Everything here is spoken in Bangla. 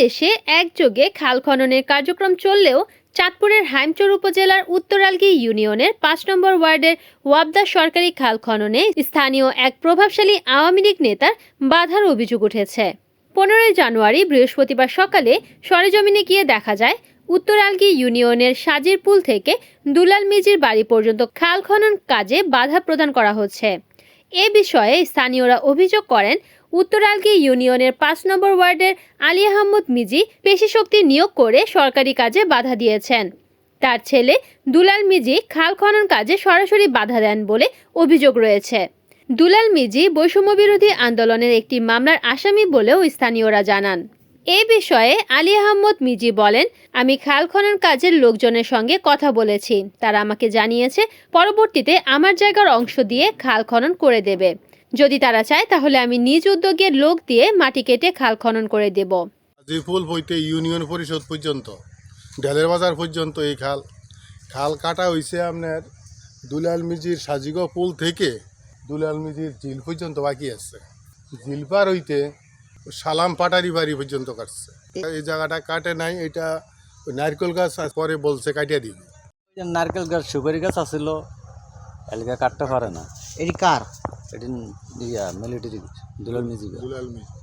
দেশে একযোগে খাল খননের কার্যক্রম চললেও চাঁদপুরের হাইমচর উপজেলার উত্তরালগি ইউনিয়নের পাঁচ নম্বর ওয়ার্ডের ওয়াবদা সরকারি খাল খননে স্থানীয় এক প্রভাবশালী আওয়ামী লীগ নেতার বাধার অভিযোগ উঠেছে। পনেরোই জানুয়ারি বৃহস্পতিবার সকালে সরেজমিনে গিয়ে দেখা যায়, উত্তরালগি ইউনিয়নের সাজিরপুল থেকে দুলাল মিজির বাড়ি পর্যন্ত খাল খনন কাজে বাধা প্রদান করা হচ্ছে। এ বিষয়ে স্থানীয়রা অভিযোগ করেন, উত্তরালগি ইউনিয়নের পাঁচ নম্বর ওয়ার্ডের আলী আহমদ মিজি পেশিশক্তি নিয়োগ করে সরকারি কাজে বাধা দিয়েছেন। তার ছেলে দুলাল মিজি খাল খনন কাজে সরাসরি বাধা দেন বলে অভিযোগ রয়েছে। দুলাল মিজি বৈষম্য বিরোধী আন্দোলনের একটি মামলার আসামি বলেও স্থানীয়রা জানান। এ বিষয়ে আলী আহমদ মিজি বলেন, আমি খাল খনন কাজের লোকজনের সঙ্গে কথা বলেছি। তারা আমাকে জানিয়েছে, পরবর্তীতে আমার জায়গার অংশ দিয়ে খাল খনন করে দেবে। যদি তারা চায়, তাহলে আমি নিজ উদ্যোগে লোক দিয়ে মাটি কেটে খাল খনন করে দেব। জিফুল হইতে ইউনিয়ন পরিষদ পর্যন্ত, ঢেলের বাজার পর্যন্ত এই খাল। খাল কাটা হইছে আপনার দুলাল মিজির সাজিগ পুল থেকে, দুলাল মিজির ঝিল পর্যন্ত বাকি আছে। ঝিল পার হইতে সালাম পাটারি বাড়ি পর্যন্ত কাটছে। এই জায়গাটা কাটে নাই এটা ওই নারকেল গাছ পরে বলছে কাটিয়ে দিবে। নারকেল গাছ সুপারি গাছ আসিল এলাকা কাটতে পারে না। এটি কার? এটি মিলিটারি দুলাল মিউজিক দুলাল মিজি